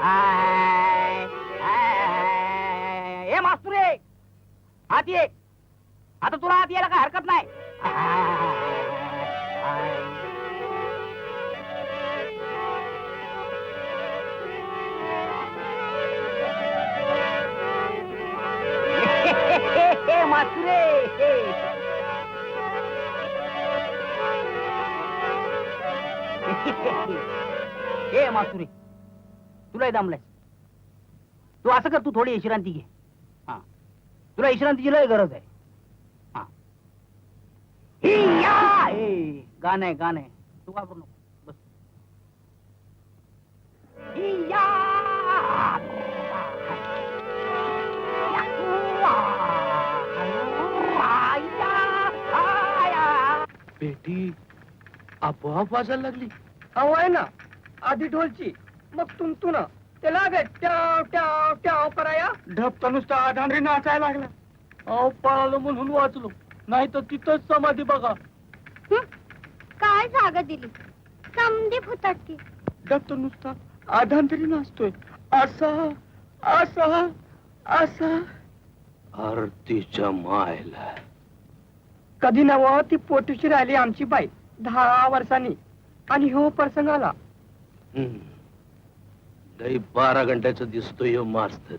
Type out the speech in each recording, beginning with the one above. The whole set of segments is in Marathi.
आय, आय, ए मास्तुरे आत ये आता तुला आत यायला काय हरकत नाही आय, आय. मास्तुरे ए मास्तुरी तुला दमलाय तू असं कर तू थोडी विश्रांती घे. हा. तुला विश्रांतीची लय गरज आहे. हा. गाणं आहे गाणं आहे. तू घाबरू नको. बस! पेटी आपोआप वाजायला लागली. अहो आहे ना. आधी ढोलची मग तुमतुन ते लागे ट्याव ट्याव ट्याव कराया. ढपका नुसता आधांडरी नाचायला लागला. अहो पळालो म्हणून वाचलो. नाही तर तिथंच समाधी बघा. काय जागा दिली? समधी फुटकी डॉक्टर नुसता आधांतरी नाचतोय. असा असा असा. आरतीच्या मायला. कधी नव ती पोटूशी राहिली आमची बाई दहा वर्षांनी. आणि हो प्रसंग आला. लई बारा घंट्याचं दिसतोय ह्यो मास्तर.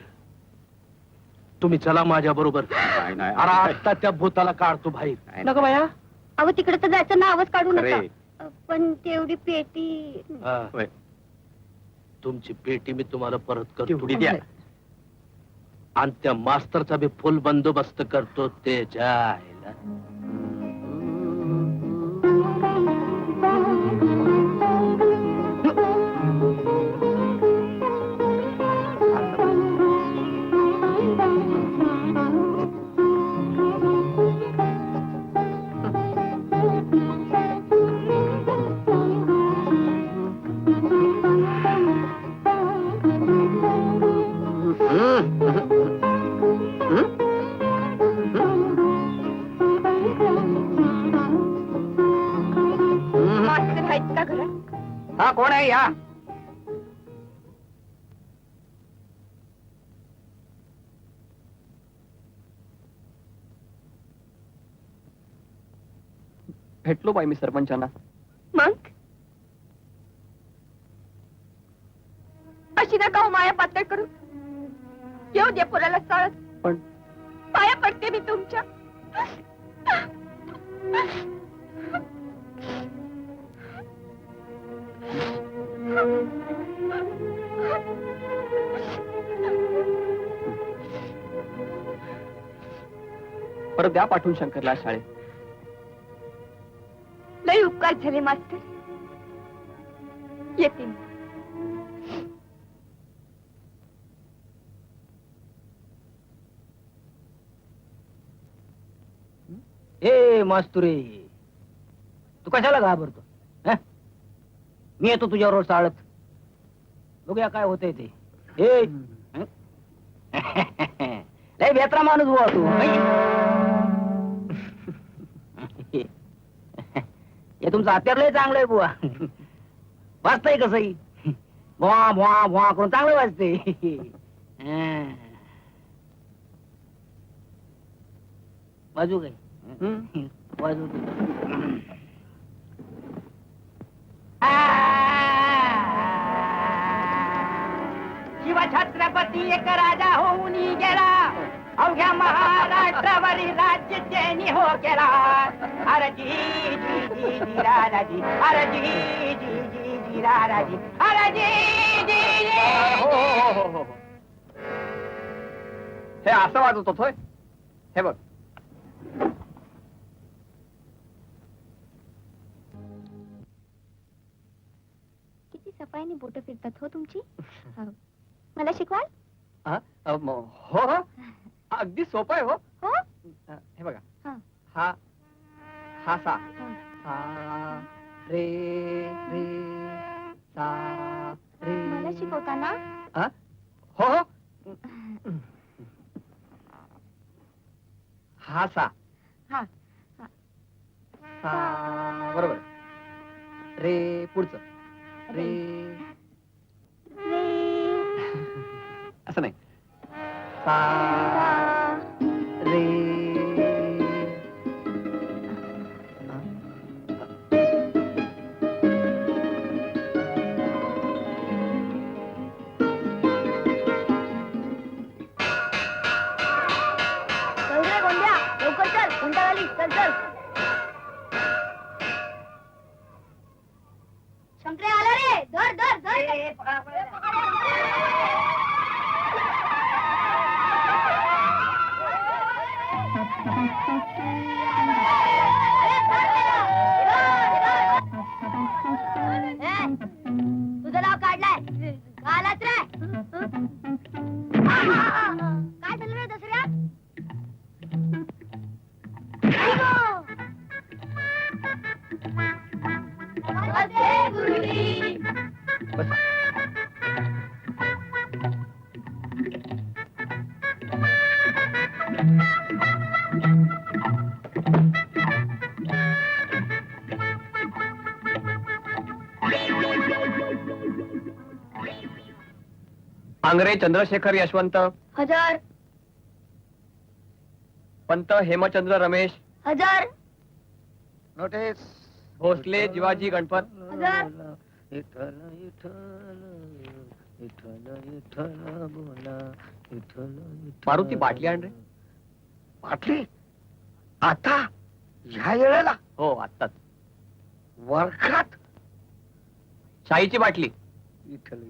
तुम्ही चला माझ्या बरोबर. अरे आता त्या भूताला काढतो बाहेर. नको बाया. अहो तिकडे तर जायचं नावच काढू नका. अ, पण तेवढी पेटी. हा. तुमची पेटी मी तुम्हाला परत करतो. तेवढी द्या. आणि त्या मास्तरचा बी फुल बंदोबस्त करतो ते जायला. मास्तर आहेत का घरात? हा कोण आहे या? भेटलो बाई मी सरपंचांना. मग? अशी नका हो माया पातळ करू येऊ दे पोराला चाळत. पण पाया पडते मी तुमच्या. परत द्या पाठवून शंकरला शाळेत. लय उपकार झाले मास्तर. येते मी. मास्तुरे. तू कशाला घाबरतो? हं? मी येतो तुझ्याबरोबर चाळत. बघूया काय होतंय ते. ए हं? लय बेत्रा माणूस बुवा तू. हे? तुमचं हत्यार लय चांगलं आहे बुवा. वाचतंय कसंही भुवा भुवा भुवा करून चांगलं वाजते बाजू वाजू काय हं? शिव छत्रपती एक राजा होऊन गेला. अवघ्या महाराष्ट्रावरील राज्य त्यांनी हो केला. अरे जी जी जी जी राजाजी अरे जी जी जी जी राजाजी अरे जी जी. हो जी हो हो हो हो. हे असं वाजत होतोय? हे बघ. सफाईने बोट फिरतात हो तुमची. मला शिकवाल? हा? अ, म- हो हो. अगदी सोपं आहे हो. हो? अ, हे बघा. हा. हा. हा सा. हा. रे रे सा रे. मला शिकवता ना हा? हो हो. हा सा. हा. सा बरोबर. रे पुढचं. रे असं नाही सा रे चल रे गोंड्या लवकर चल घंटा झाली चल चल Ê! आंग्रे चंद्रशेखर यशवंत. हजार. पंत हेमचंद्र रमेश. हजार. नोटीस. भोसले जिवाजी गणपत. हजार. मारुती बाटली आण रे. बाटली? आता? ह्या वेळेला हो आत्ताच. वर्गात? शाईची बाटली.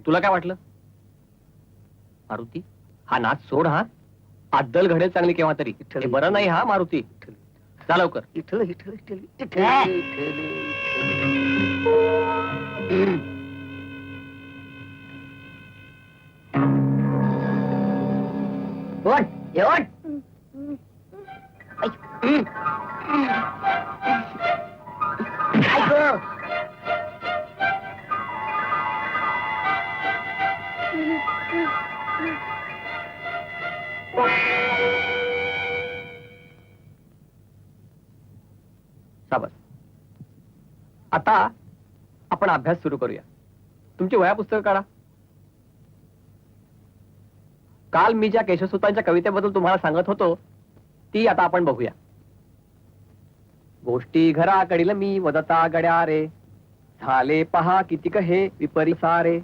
तुला काय वाटलं? मारुती? हा नाच सोड हा. अद्दल घडेल चांगली केव्हा तरी. हे बरं नाही हा मारुती. जा लवकर. इथलं इथलं इथलं इथलं इथलं कोण येऊन शाबास आता आपण अभ्यास सुरू करूया. तुमची वया पुस्तकं काढा. काल मी ज्या केशवसुतांच्या कवितेबद्दल तुम्हाला सांगत होतो ती आता आपण बघूया. गोष्टी घराकडील मी वदता गड्या रे. झाले पहा कितीक हे विपरी सारे.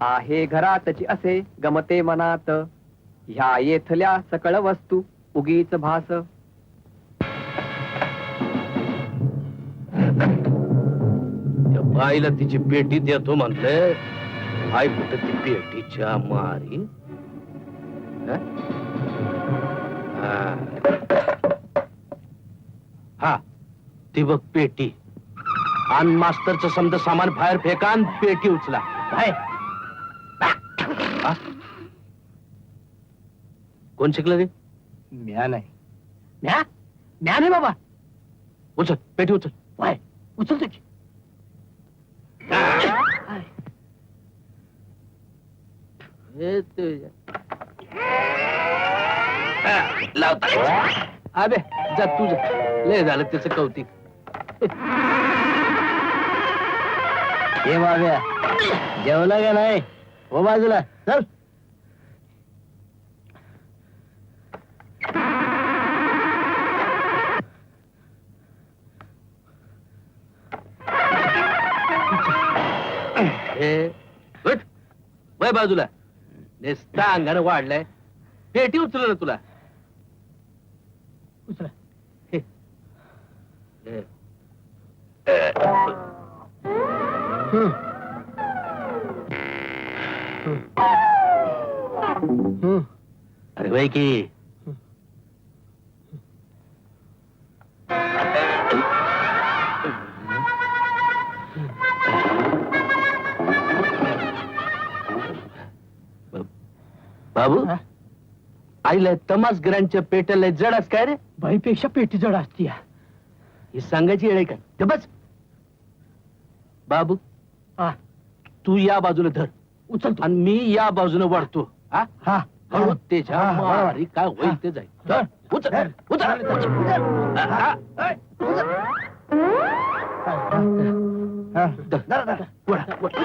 आहे घरातची असे गमते मनात. ह्या येथल्या सकळ वस्तू उगीच भास. बाईला तिची पेटी देतो म्हणलं. आई कुठं ती पेटीच्या मारी? हं? ती बघ पेटी. आणि मास्तरचं समजा सामान बाहेर फेका आणि पेटी उचला? कोण शिकलं रे? म्या नाही. म्या? म्या नाही बाबा. उचल पेटी उचल. उचल त्याची हे तुझ्या. लावता अबे जा. तुझं लय झालं त्याचं कौतिक. हे बाब्या जेवला का नाही? हो बाजूला. चल. वय बाजूला नेसता अंगानं वाढलाय पेटी उचल ना तुला उचला हे. हे. अरे वय की बाबू? हा? आईला तमास ग्रँडच्या पेट्याला जडास काय रे? बाईपेक्षा पेटी जड असती ही सांगायची आहे का? ते बस. बाबू हा. तू या बाजूला धर. उचलतो. आणि मी या बाजूने वाढतो हा? हा. हळू त्याच्या हा, बरोबर. मारी काय होईल ते जाईल. धर. उचल धर. उचल. उचल. हा, हा. वळा, वळा.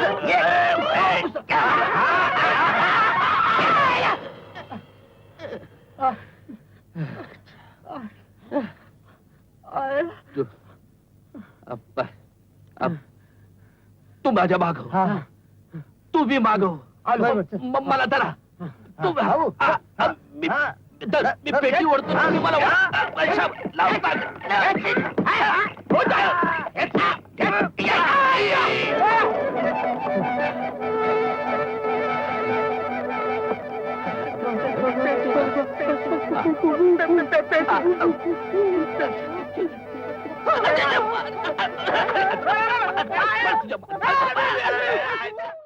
माझ्या मागव. तू बी मागव. मला धरा. मी पेटी ओढतो तुम्ही मला पैसा टाक. हो जा. तुझ्या-